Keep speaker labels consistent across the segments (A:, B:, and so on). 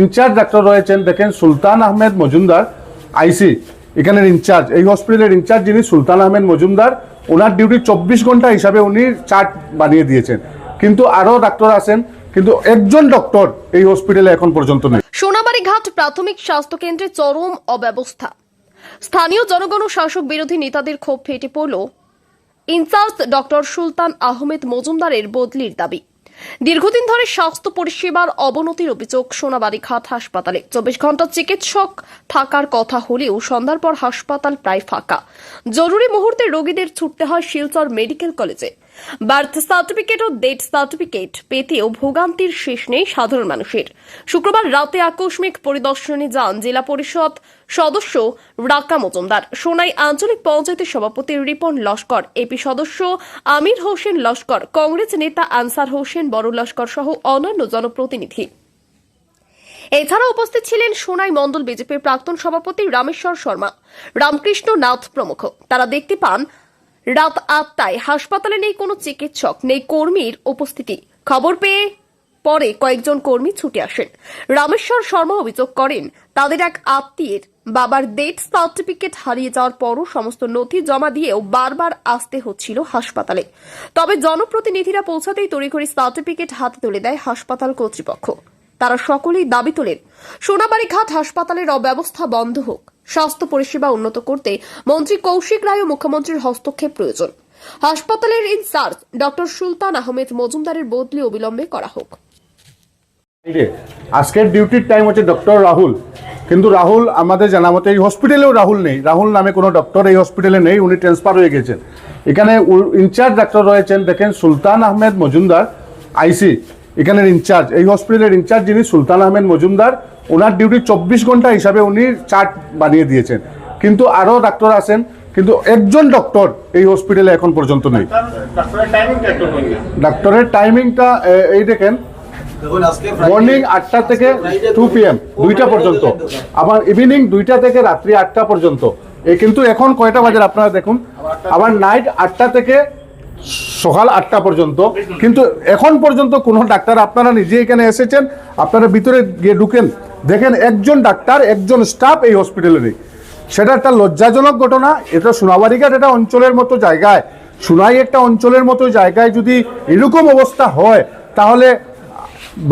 A: In charge doctor রয়েছেন, দেখেন সুলতান আহমেদ মজুমদার, আইসি, এখানের ইনচার্জ। এই হসপিটালের ইনচার্জ যিনি সুলতান আহমেদ মজুমদার, ওনার ডিউটি চব্বিশ ঘণ্টা হিসাবে উনি চার্ট বানিয়ে দিয়েছেন। কিন্তু আরও ডাক্তার আছেন, কিন্তু একজন ডক্টর এই হসপিটালে এখন পর্যন্ত নেই।
B: সোনাবাড়ি ঘাট প্রাথমিক স্বাস্থ্য কেন্দ্রে চরম অব্যবস্থা। স্থানীয় জনগণ শাসক বিরোধী নেতাদের ক্ষোভ ফেটে পড়ল। ইনচার্জ ডক্টর সুলতান আহমেদ মজুমদারের বদলির দাবি। দীর্ঘদিন ধরে স্বাস্থ্য পরিষেবার অবনতির অভিযোগ সোনাবাড়ি ঘাট হাসপাতালে। চব্বিশ ঘণ্টা চিকিৎসক থাকার কথা হলেও সন্ধ্যার পর হাসপাতাল প্রায় ফাঁকা। জরুরি মুহূর্তে রোগীদের ছুটতে হয় শিলচর মেডিকেল কলেজে। বার্থ সার্টিফিকেট ও ডেথ সার্টিফিকেট পেতেও ভোগান্তির শেষ নেই সাধারণ মানুষের। শুক্রবার রাতে আকস্মিক পরিদর্শনে যান জেলা পরিষদ সদস্য রাকা মজুমদার। সোনাই আঞ্চলিক পঞ্চায়েতের সভাপতি রিপন লস্কর, এপি সদস্য আমির হোসেন লস্কর, কংগ্রেস নেতা আনসার হোসেন বড় লস্কর সহ অন্যান্য জনপ্রতিনিধি। এছাড়া উপস্থিত ছিলেন সোনাই মণ্ডল বিজেপির প্রাক্তন সভাপতি রামেশ্বর শর্মা রামকৃষ্ণ নাথ প্রমুখ। তারা দেখতে পান রাত আটটায় হাসপাতালে নেই কোনো চিকিৎসক, নেই কর্মীর উপস্থিতি। খবর পেয়ে পরে কয়েকজন কর্মী ছুটে আসেন। রামেশ্বর শর্মা অভিযোগ করেন, তাদের এক আত্মীয়ের বাবার ডেথ সার্টিফিকেট হারিয়ে যাওয়ার পরও সমস্ত নথি জমা দিয়েও বারবার আসতে হচ্ছিল হাসপাতালে। তবে জনপ্রতিনিধিরা পৌঁছাতেই তড়িঘড়ি সার্টিফিকেট হাতে তুলে দেয় হাসপাতাল কর্তৃপক্ষ। তারা সকলেই দাবি তোলেন, সোনাবাড়ি ঘাট হাসপাতালের অব্যবস্থা বন্ধ হোক। স্বাস্থ্য পরিষেবা উন্নত করতে মন্ত্রী কৌশিক রায় ও মুখ্যমন্ত্রীর হস্তক্ষেপ প্রয়োজন। হাসপাতালের ইনচার্জ ডক্টর সুলতান আহমেদ মজুমদারের বদলি অবিলম্বে করা হোক।
A: আজকের ডিউটির টাইম হচ্ছে ডক্টর রাহুল। কিন্তু রাহুল আমাদের জানা মতে এই হসপিটালেও রাহুল নেই। রাহুল নামে কোনো ডক্টর এই হসপিটালে নেই, উনি ট্রান্সফার হয়ে গেছেন। এখানে ইনচার্জ ডাক্তার রয়েছেন, দেখেন সুলতান আহমেদ মজুমদার আইসি এখানের ইনচার্জ এই হসপিটালের ইনচার্জ যিনি সুলতান আহমেদ মজুমদার, ওনার ডিউটি চব্বিশ ঘণ্টা হিসাবে উনি চার্ট বানিয়ে দিয়েছেন। কিন্তু আরও ডাক্তার আছেন, কিন্তু একজন ডক্টর এই হসপিটালে এখন পর্যন্ত নেই।
C: ডাক্তারের টাইমিংটা
A: এই দেখেন মর্নিং আটটা থেকে টু পিএম দুইটা পর্যন্ত। আবার ইভিনিং দুইটা থেকে রাত্রি আটটা পর্যন্ত। এই কিন্তু এখন কয়টা বাজে আপনারা দেখুন, আবার নাইট আটটা থেকে সকাল আটটা পর্যন্ত। কিন্তু এখন পর্যন্ত কোনো ডাক্তার আপনারা নিজে এখানে এসেছেন, আপনারা ভিতরে গিয়ে ঢুকেন, দেখেন একজন ডাক্তার, একজন স্টাফ এই হসপিটালে নেই। সেটা একটা লজ্জাজনক ঘটনা, এটা সোনাবাড়িঘাট এটা অঞ্চলের মতো জায়গায়, সোনাই একটা অঞ্চলের মতো জায়গায় যদি এরকম অবস্থা হয়, তাহলে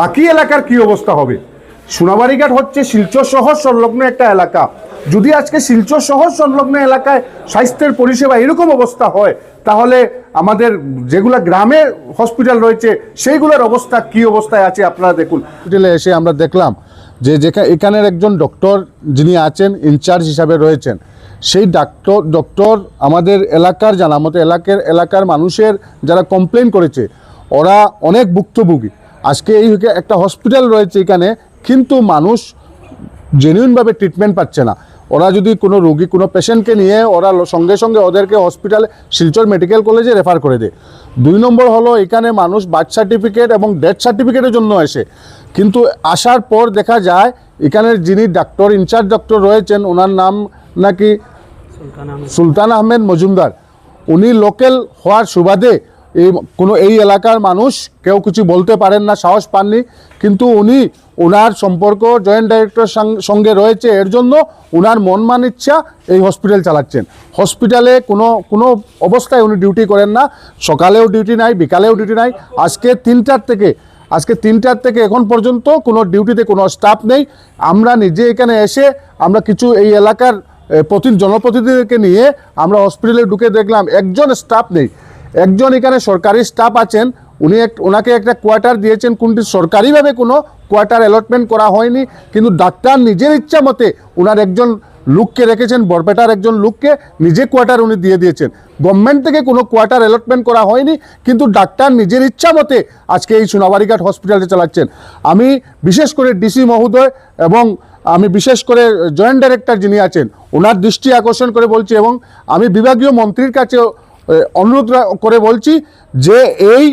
A: বাকি এলাকার কি অবস্থা হবে? সোনাবাড়িঘাট হচ্ছে শিলচর শহর সংলগ্ন একটা এলাকা। যদি আজকে শিলচর শহর সংলগ্ন এলাকায় স্বাস্থ্যের পরিষেবা এরকম অবস্থা হয়, তাহলে আমাদের যেগুলা গ্রামে হসপিটাল রয়েছে, সেইগুলোর অবস্থা কি অবস্থায় আছে আপনারা দেখুন। হসপিটালে এসে আমরা দেখলাম যে যেখানে এখানের একজন ডক্টর যিনি আছেন ইনচার্জ হিসাবে রয়েছেন, সেই ডাক্তার ডক্টর আমাদের এলাকার জানা মতো এলাকার এলাকার মানুষের যারা কমপ্লেন করেছে, ওরা অনেক ভুক্তভোগী। আজকে এই একটা হসপিটাল রয়েছে এখানে, কিন্তু মানুষ জেনুইনভাবে ট্রিটমেন্ট পাচ্ছে না। ওরা যদি কোনো রোগী কোনো পেশেন্টকে নিয়ে ওরা সঙ্গে সঙ্গে ওদেরকে হসপিটালে শিলচর মেডিকেল কলেজে রেফার করে দেয়। দুই নম্বর হলো এখানে মানুষ বার্থ সার্টিফিকেট এবং ডেথ সার্টিফিকেটের জন্য আসে। কিন্তু আসার পর দেখা যায় এখানের যিনি ডাক্তার ইনচার্জ ডক্টর রয়েছেন ওনার নাম নাকি সুলতান আহমেদ। মজুমদার। উনি লোকাল হওয়ার সুবাদে এই কোনো এই এলাকার মানুষ কেউ কিছু বলতে পারেন না, সাহস পাননি। কিন্তু উনি ওনার সম্পর্ক জয়েন্ট ডাইরেক্টর সঙ্গে রয়েছে। এর জন্য ওনার মনমান ইচ্ছা এই হসপিটাল চালাচ্ছেন। হসপিটালে কোনো কোনো অবস্থায় উনি ডিউটি করেন না। সকালেও ডিউটি নাই, বিকালেও ডিউটি নাই। আজকে তিনটার থেকে, আজকে তিনটার থেকে এখন পর্যন্ত কোনো ডিউটিতে কোনো স্টাফ নেই। আমরা নিজে এখানে এসে আমরা কিছু এই এলাকার প্রতি, জনপ্রতিনিধিদেরকে নিয়ে আমরা হসপিটালে ঢুকে দেখলাম, একজন স্টাফ নেই। একজন এখানে সরকারি স্টাফ আছেন উনি এক ওনাকে একটা কোয়ার্টার দিয়েছেন কোনটি সরকারিভাবে কোনো কোয়ার্টার অ্যালটমেন্ট করা হয়নি কিন্তু ডাক্তার নিজের ইচ্ছা মতে ওনার একজন লোককে রেখেছেন বরপেটার একজন লোককে নিজে কোয়ার্টার উনি দিয়ে দিয়েছেন। গভর্নমেন্ট থেকে কোনো কোয়ার্টার অ্যালটমেন্ট করা হয়নি কিন্তু ডাক্তার নিজের ইচ্ছা মতে আজকে এই সোনাবাড়িঘাট হসপিটালে চালাচ্ছেন। আমি বিশেষ করে ডিসি মহোদয় এবং আমি বিশেষ করে জয়েন্ট ডাইরেক্টর যিনি আছেন ওনার দৃষ্টি আকর্ষণ করে বলছি এবং আমি বিভাগীয় মন্ত্রীর কাছে এ, অনুরোধ করে বলছি যে এই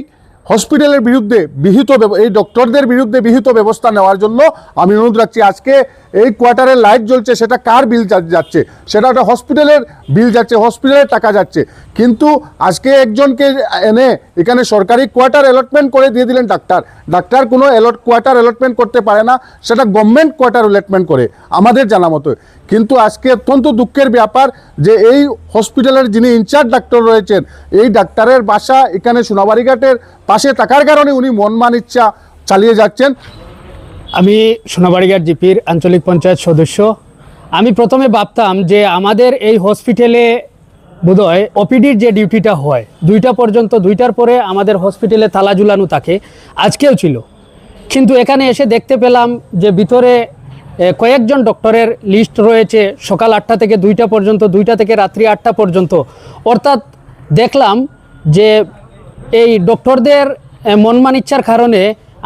A: হসপিটালের বিরুদ্ধে বিহিত এই ডক্টরদের বিরুদ্ধে বিহিত ব্যবস্থা নেওয়ার জন্য আমি অনুরোধ রাখছি। আজকে এই কোয়ার্টারে লাইট জ্বলছে, সেটা কার বিল যাচ্ছে? সেটা একটা হসপিটালের বিল যাচ্ছে, হসপিটালের টাকা যাচ্ছে। কিন্তু আজকে একজনকে এনে এখানে সরকারি কোয়ার্টার অ্যালটমেন্ট করে দিয়ে দিলেন ডাক্তার। ডাক্তার কোনো অ্যালট কোয়ার্টার অ্যালটমেন্ট করতে পারে না, সেটা গভর্নমেন্ট কোয়ার্টার অ্যালটমেন্ট করে। আমাদের জানা মতো কিন্তু আজকে অত্যন্ত দুঃখের ব্যাপার যে এই হসপিটালের যিনি ইনচার্জ ডাক্তার রয়েছেন, এই ডাক্তারের বাসা এখানে সোনাবাড়িঘাটের পাশে থাকার কারণে উনি মনমান ইচ্ছা চালিয়ে যাচ্ছেন।
D: আমি সোনাবাড়িঘাট জিপির আঞ্চলিক পঞ্চায়েত সদস্য। আমি প্রথমে ভাবতাম যে আমাদের এই হসপিটালে বোধহয় ওপিডির যে ডিউটিটা হয়, দুইটা পর্যন্ত, দুইটার পরে আমাদের হসপিটালে তালা ঝুলানো থাকে, আজকেও ছিল। কিন্তু এখানে এসে দেখতে পেলাম যে ভিতরে কয়েকজন ডক্টরের লিস্ট রয়েছে সকাল আটটা থেকে দুইটা পর্যন্ত, দুইটা থেকে রাত্রি আটটা পর্যন্ত। অর্থাৎ দেখলাম যে এই ডক্টরদের মনমানিচ্ছার কারণে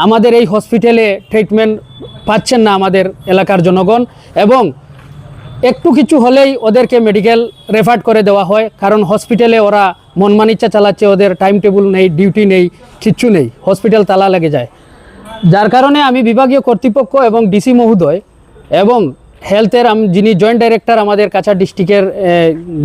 D: আমাদের এই হসপিটালে ট্রিটমেন্ট পাচ্ছেন না আমাদের এলাকার জনগণ এবং একটু কিছু হলেই ওদেরকে মেডিকেল রেফার করে দেওয়া হয়, কারণ হসপিটালে ওরা মনমানিচ্ছা চালাচ্ছে, ওদের টাইম টেবিল নেই ডিউটি নেই, কিচ্ছু নেই, হসপিটাল তালা লেগে যায়। যার কারণে আমি বিভাগীয় কর্তৃপক্ষ এবং ডিসি মহোদয় এবং হেলথের যিনি জয়েন্ট ডাইরেক্টর আমাদের কাছা ডিস্ট্রিক্টের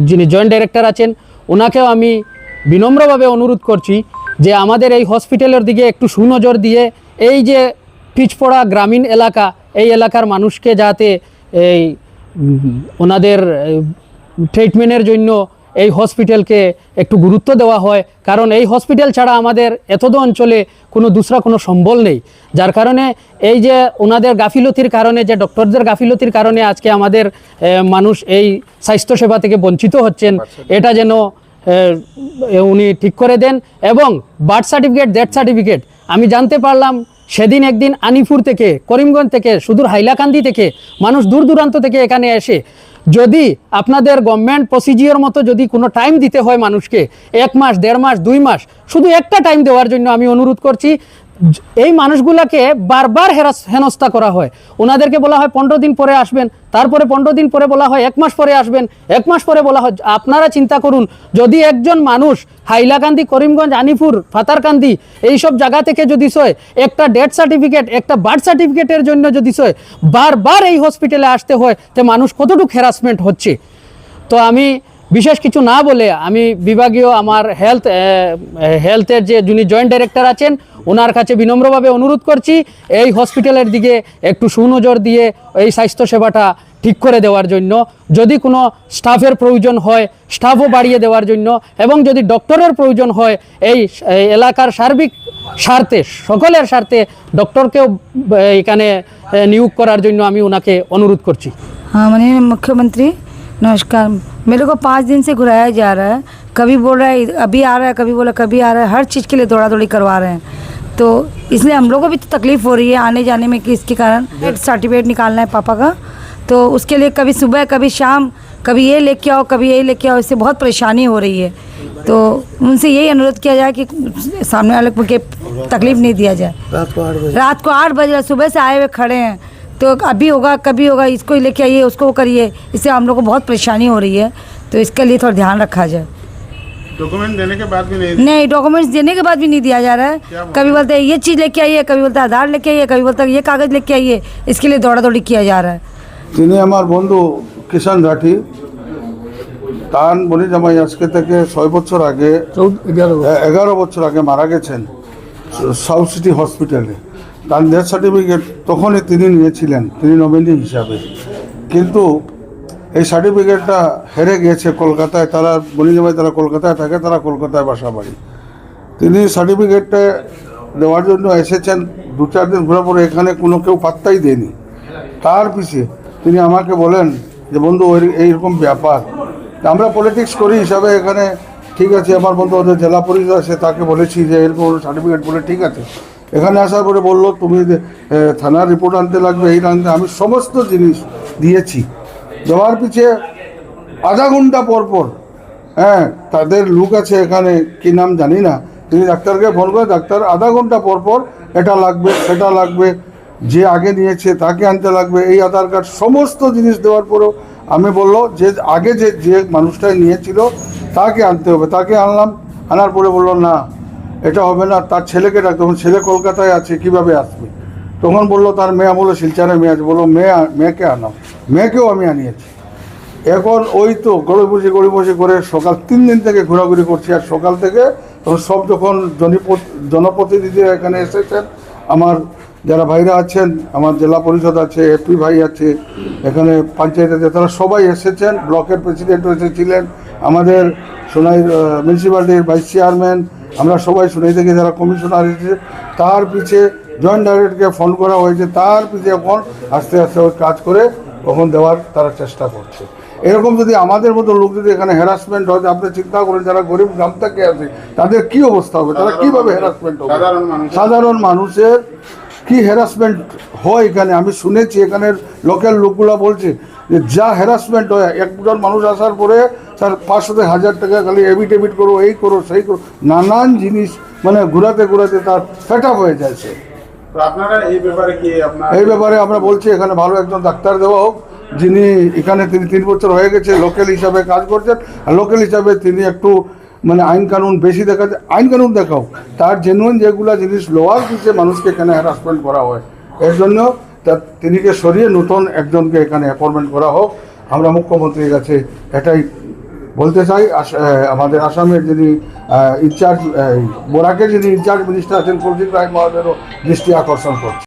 D: যিনি জয়েন্ট ডাইরেক্টর আছেন ওনাকেও আমি বিনম্রভাবে অনুরোধ করছি যে আমাদের এই হসপিটালের দিকে একটু সুনজর দিয়ে এই যে পিছপড়া গ্রামীণ এলাকা, এই এলাকার মানুষকে যাতে এই ওনাদের ট্রিটমেন্টের জন্য এই হসপিটালকে একটু গুরুত্ব দেওয়া হয়। কারণ এই হসপিটাল ছাড়া আমাদের এতদ অঞ্চলে কোনো দুসরা কোনো সম্বল নেই। যার কারণে এই যে ওনাদের গাফিলতির কারণে যে ডক্টরদের গাফিলতির কারণে আজকে আমাদের মানুষ এই স্বাস্থ্যসেবা থেকে বঞ্চিত হচ্ছেন এটা যেন উনি ঠিক করে দেন। এবং বার্থ সার্টিফিকেট ডেথ সার্টিফিকেট আমি জানতে পারলাম সেদিন একদিন আনিপুর থেকে করিমগঞ্জ থেকে সুদূর হাইলাকান্দি থেকে মানুষ দূর দূরান্ত থেকে এখানে এসে যদি আপনাদের গভর্নমেন্ট প্রসিজিওর মতো যদি কোনো টাইম দিতে হয় মানুষকে, এক মাস, দেড় মাস, দুই মাস, শুধু একটা টাইম দেওয়ার জন্য আমি অনুরোধ করছি এই মানুষগুলাকে বারবার হেরাস, হেনস্থা করা হয়। ওনাদেরকে বলা হয় পনেরো দিন পরে আসবেন, তারপরে পনেরো দিন পরে বলা হয় এক মাস পরে আসবেন, এক মাস পরে বলা হয়, আপনারা চিন্তা করুন, যদি একজন মানুষ হাইলাকান্দি, করিমগঞ্জ, আনিপুর, ফাতারকান্দি এইসব জায়গা থেকে যদি সয় একটা ডেথ সার্টিফিকেট একটা বার্থ সার্টিফিকেটের জন্য যদি সয় বারবার এই হসপিটালে আসতে হয়, তো মানুষ কতটুকু হ্যারাসমেন্ট হচ্ছে? তো আমি বিশেষ কিছু না বলে আমি বিভাগীয় আমার হেলথ হেলথের যে যিনি জয়েন্ট ডাইরেক্টর আছেন, ওনার কাছে বিনম্রভাবে অনুরোধ করছি, এই হসপিটালের দিকে একটু সুনজর দিয়ে এই স্বাস্থ্যসেবাটা ঠিক করে দেওয়ার জন্য। যদি কোনো স্টাফের প্রয়োজন হয় স্টাফও বাড়িয়ে দেওয়ার জন্য, এবং যদি ডক্টরের প্রয়োজন হয়, এই এলাকার সার্বিক স্বার্থে, সকলের স্বার্থে ডক্টরকেও এখানে নিয়োগ করার জন্য আমি ওনাকে অনুরোধ করছি।
E: মানে মুখ্যমন্ত্রী नमस्कार। मेरे को पाँच दिन से घुराया जा रहा है। कभी बोल रहा है अभी आ रहा है कभी बोला कभी आ रहा है। हर चीज़ के लिए दौड़ा दौड़ी करवा रहे हैं। तो इसलिए हम लोगों को भी तो तकलीफ़ हो रही है आने जाने में कि इसके कारण एक सर्टिफिकेट निकालना है पापा का। तो उसके लिए कभी सुबह कभी शाम कभी ये लेके आओ कभी ये लेके आओ इससे बहुत परेशानी हो रही है। तो उनसे यही अनुरोध किया जाए कि सामने वाले को तकलीफ़ नहीं दिया जाए। रात को आठ बजे। सुबह से आए हुए खड़े हैं। तो अभी होगा कभी होगा इसको लेके आइए उसको करिए इससे हम लोग को बहुत परेशानी हो रही है तो इसके लिए थोड़ा ध्यान रखा जाए
C: डॉक्यूमेंट देने के बाद भी नहीं
E: नहीं डॉक्यूमेंट्स देने के बाद भी नहीं दिया जा रहा है कभी बोलते हैं ये चीज़ लेके आइए कभी बोलते हैं आधार लेके आइए कभी बोलते हैं ये कागज़ लेके आइए इसके लिए दौड़ा दौड़ी किया जा रहा है
F: তিনি আমার বন্ধু কিষান রাঠি তার বলি জামাই আজকে থেকে ছয় বছর আগে এ- এগারো বছর আগে মারা গেছেন সাউথ সিটি হসপিটালে তার ডেথ সার্টিফিকেট তখনই তিনি নিয়েছিলেন, তিনি নমিনি হিসাবে। কিন্তু এই সার্টিফিকেটটা হেরে গিয়েছে কলকাতায়, তারা বলি জামাই তারা কলকাতায় থাকে, তারা কলকাতায় বাসা বাড়ি তিনি সার্টিফিকেটটা দেওয়ার জন্য এসেছেন, দু চার দিন ঘোরার পরে এখানে কোনো কেউ পাত্তাই দেয়নি। তার পিছিয়ে তিনি আমাকে বলেন যে, বন্ধু, ওই এইরকম ব্যাপার। আমরা পলিটিক্স করি হিসাবে এখানে। ঠিক আছে, আমার বন্ধু ওদের জেলা পরিষদ আছে, তাকে বলেছি যে, এরকম সার্টিফিকেট বলে ঠিক আছে। এখানে আসার পরে বলল, তুমি থানার রিপোর্ট আনতে লাগবে, এই আনতে আমি সমস্ত জিনিস দিয়েছি। দেওয়ার পিছিয়ে আধা ঘণ্টা পর পর হ্যাঁ তাদের লুক আছে এখানে, কি নাম জানি না, তিনি ডাক্তারকে ফোন করে, ডাক্তার আধা ঘণ্টা পর পর, এটা লাগবে, সেটা লাগবে, যে আগে নিয়েছে তাকে আনতে লাগবে। এই আধার কার্ড সমস্ত জিনিস দেওয়ার পরেও আমি বলল, যে, আগে যে যে মানুষটা নিয়েছিল, তাকে আনতে হবে। তাকে আনলাম, আনার পরে বলল, না এটা হবে না, তার ছেলেকে ডাক, তখন ছেলে কলকাতায় আছে, কীভাবে আসবে? তখন বলল, তার মেয়ে বলল শিলচারে মেয়ে আছে। বলল, মেয়ে মেয়েকে আনাও। মেয়েকেও আমি আনিয়েছি। এখন ওই তো গড়ে বসে গড়ে বসে করে সকাল তিন দিন থেকে ঘোরাঘুরি করছি, আর সকাল থেকে তখন সব যখন জনপ্রতি জনপ্রতিনিধিরা এখানে এসেছেন, আমার যারা ভাইরা আছেন, আমার জেলা পরিষদ আছে এপি ভাই আছে, এখানে পঞ্চায়েত আছে, তারা সবাই এসেছেন, ব্লকের প্রেসিডেন্টও এসেছিলেন আমাদের সোনাই মিউনিসিপ্যালিটির ভাইস চেয়ারম্যান আমরা সবাই সোনাই থেকে যারা কমিশনার এসেছে তার পিছে জয়েন্ট ডাইরেক্টরকে ফোন করা হয়েছে তার পিছে এখন আস্তে আস্তে ওই কাজ করে কখন দেওয়ার তারা চেষ্টা করছে। এরকম যদি আমাদের মতো লোক যদি এখানে হ্যারাসমেন্ট হয় আপনি চিন্তা করেন যারা গরিব গ্রাম থেকে আছে তাদের কি অবস্থা হবে? তারা কীভাবে হ্যারাসমেন্ট হবে?
C: সাধারণ
F: মানুষের কি হ্যারাসমেন্ট হয় এখানে? আমি শুনেছি এখানের লোকাল লোকগুলা বলছে যে যা হ্যারাসমেন্ট হয় একজন মানুষ আসার পরে তার পাঁচশো থেকে হাজার টাকা খালি এভিডেভিট করো এই করো সেই করো নানান জিনিস মানে ঘুরাতে ঘুরাতে তার ফেট হয়ে
C: যাচ্ছে। আপনারা এই ব্যাপারে কি
F: এই ব্যাপারে আমরা বলছি এখানে ভালো একজন ডাক্তার দেওয়া হোক যিনি এখানে তিনি তিন বছর হয়ে গেছে লোকাল হিসাবে কাজ করছেন। আর লোকাল হিসাবে তিনি একটু মানে আইন কানুন বেশি দেখা যায়, আইন কানুন দেখাও। তার জেনুইন যেগুলা জিনিস লোয়ার দিচ্ছে মানুষকে এখানে হ্যারাসমেন্ট করা হয়। এর জন্য তা তিনিকে সরিয়ে নতুন একজনকে এখানে অ্যাপয়েন্টমেন্ট করা হোক। আমরা মুখ্যমন্ত্রীর কাছে এটাই বলতে চাই। আমাদের আসামের যিনি ইনচার্জ বোরাকে যিনি ইনচার্জ মিনিস্টার আছেন কুলজিৎ রায় মহোদয়েরও দৃষ্টি আকর্ষণ করছে।